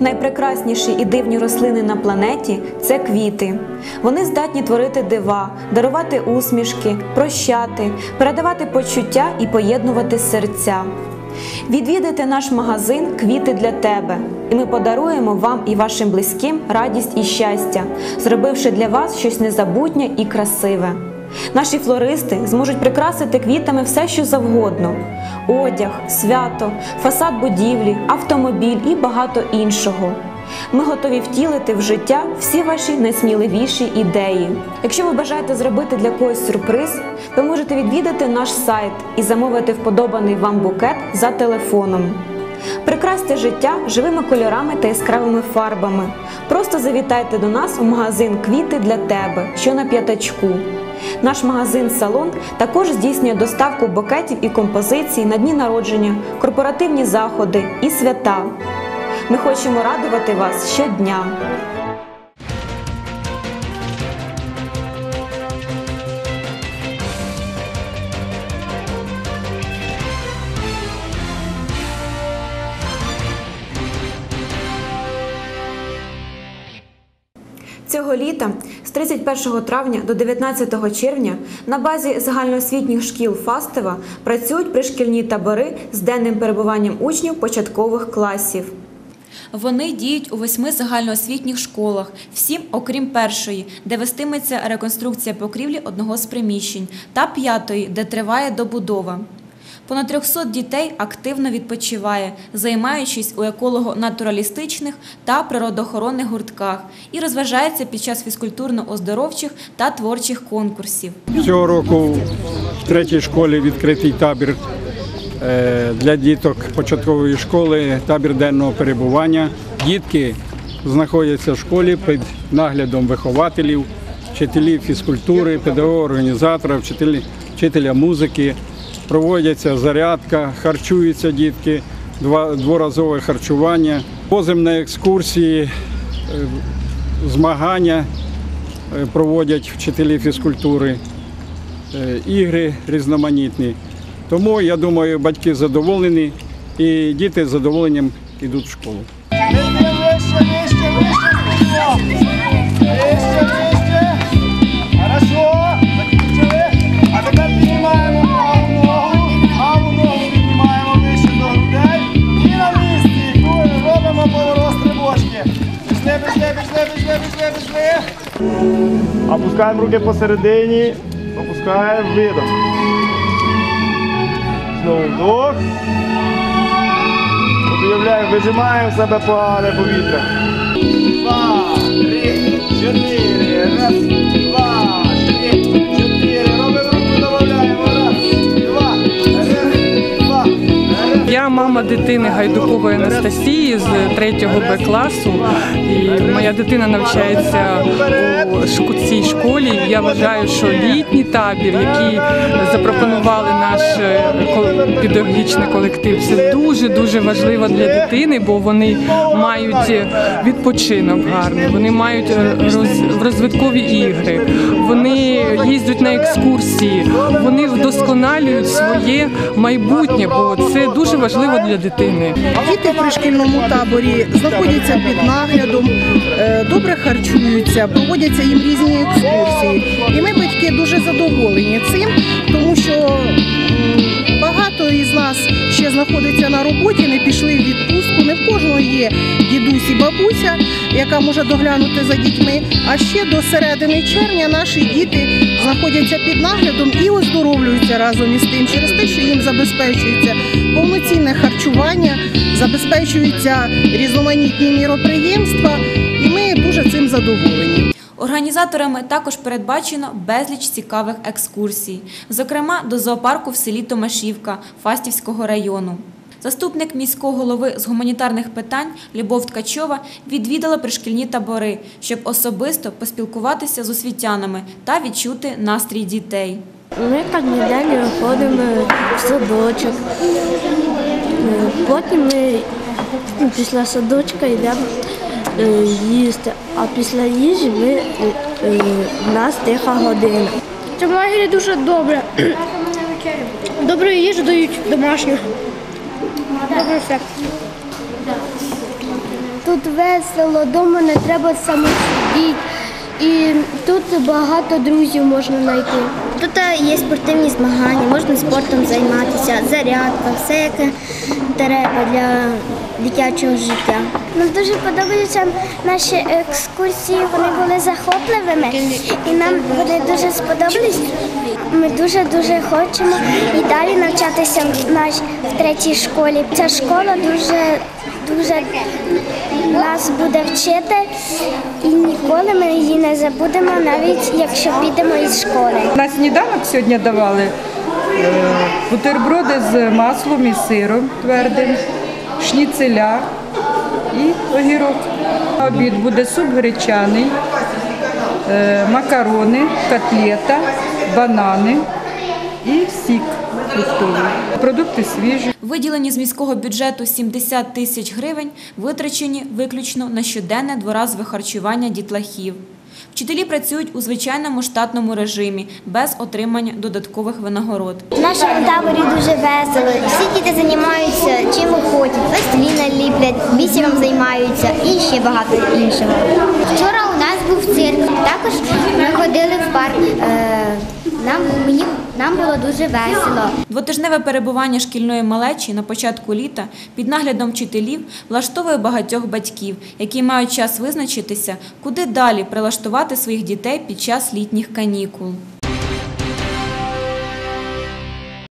Найпрекрасніші і дивні рослини на планеті це квіти. Вони здатні творити дива, дарувати усмішки, прощати, передавати почуття і поєднувати серця. Відвідайте наш магазин Квіти для тебе, і ми подаруємо вам і вашим близьким радість і щастя, зробивши для вас щось незабутнє і красиве. Наші флористи зможуть прикрасити квітами все, що завгодно: одяг, свято, фасад будівлі, автомобіль і багато іншого. Ми готові втілити в життя всі ваші найсміливіші ідеї. Якщо ви бажаєте зробити для когось сюрприз, ви можете відвідати наш сайт і замовити вподобаний вам букет за телефоном. Прикрасьте життя живими кольорами та яскравими фарбами. Просто завітайте до нас у магазин Квіти для тебе, що на п'ятачку. Наш магазин-салон також здійснює доставку букетів і композицій на дні народження, корпоративні заходи і свята. Ми хочемо радувати вас щодня. Цього літа з 31 травня до 19 червня на базі загальноосвітніх шкіл Фастева працюють пришкільні табори з денним перебуванням учнів початкових класів. Вони діють у восьми загальноосвітніх школах, всім окрім першої, де вестиметься реконструкція покрівлі одного з приміщень, та п'ятої, де триває добудова. Понад 300 дітей активно відпочиває, займаючись у еколого-натуралістичних та природоохоронних гуртках і розважається під час фізкультурно-оздоровчих та творчих конкурсів. Цього року в третій школі відкритий табір е, для діток початкової школи, табір денного перебування. Дітки знаходяться в школі під наглядом вихователів, вчителів фізкультури, педагога, організатора, вчителя музики. Проводяться зарядка, харчуються дітки, дворазове харчування. Возимо на екскурсії, е, змагання е, проводять вчителі фізкультури е, ігри різноманітні. Тому я думаю, батьки задоволені і діти з задоволенням йдуть в школу. Опускаємо руки посередині. Опускаємо. Видох. Знову вдох. Уявляємо, вижимаємо себе погане повітря. Два, три, чотири. Мама дитини Гайдукової Анастасії з 3 Б класу. І моя дитина навчається у цій школі. Я вважаю, що літній табір, який запропонували наш е, педагогічний колектив, це дуже дуже важливо для дитини, бо вони мають відпочинок гарний, вони мають е, роз- розвиткові ігри, вони їздять на екскурсії, вони вдосконалюють своє майбутнє, бо це дуже важливо для дитини. Діти в пришкільному таборі знаходяться під наглядом, е, добре харчуються, проводяться їм різні екскурсії. І ми, батьки, дуже задоволені цим, тому що багато із нас ще знаходиться на роботі, не пішли в відпустку. Не в кожного є бабуся, яка може доглянути за дітьми. А ще до середини червня наші діти знаходяться під наглядом і оздоровлюються разом із тим через те, що їм забезпечується повноцінне харчування, забезпечуються різноманітні міроприємства, і ми дуже цим задоволені. Організаторами також передбачено безліч цікавих екскурсій, зокрема до зоопарку в селі Томашівка Фастівського району. Заступник міського голови з гуманітарних питань Любов Ткачова відвідала пришкільні табори, щоб особисто поспілкуватися з освітянами та відчути настрій дітей. Ми кожен день ходимо в садочок. Е, Потім ми після садочка йдемо е, їсти, а після їжі ми, е, е, в нас тиха година. Це в лагері дуже добре. Добру їжу дають домашню. Добрий тут весело, вдома не треба самосидіти. І тут багато друзів можна знайти. Тут е, є спортивні змагання, можна спортом займатися, зарядка, все яке треба для дитячого життя. Нам дуже подобаються наші екскурсії, вони були захопливими і нам вони дуже сподобались. Ми дуже-дуже хочемо і далі навчатися в наш в третій школі. Ця школа дуже дуже нас буде вчити і ніколи ми її не забудемо, навіть якщо підемо із школи. На сніданок сьогодні давали е, бутерброди з маслом і сиром твердим, шніцеля і огірок. Обід буде суп гречаний, е, макарони, котлета, банани і сік фруктовий. Продукти свіжі. Виділені з міського бюджету 70 тисяч гривень витрачені виключно на щоденне дворазове харчування дітлахів. Вчителі працюють у звичайному штатному режимі без отримання додаткових винагород. В нашому таборі дуже весело. Всі діти займаються чим хочуть. Пластиліна ліплять, бісером займаються і ще багато іншого. Вчора нас був цирк. Також ми ходили в парк. Е, Нам, мені, нам було дуже весело. Двотижневе перебування шкільної малечі на початку літа під наглядом вчителів влаштовує багатьох батьків, які мають час визначитися, куди далі прилаштувати своїх дітей під час літніх канікул.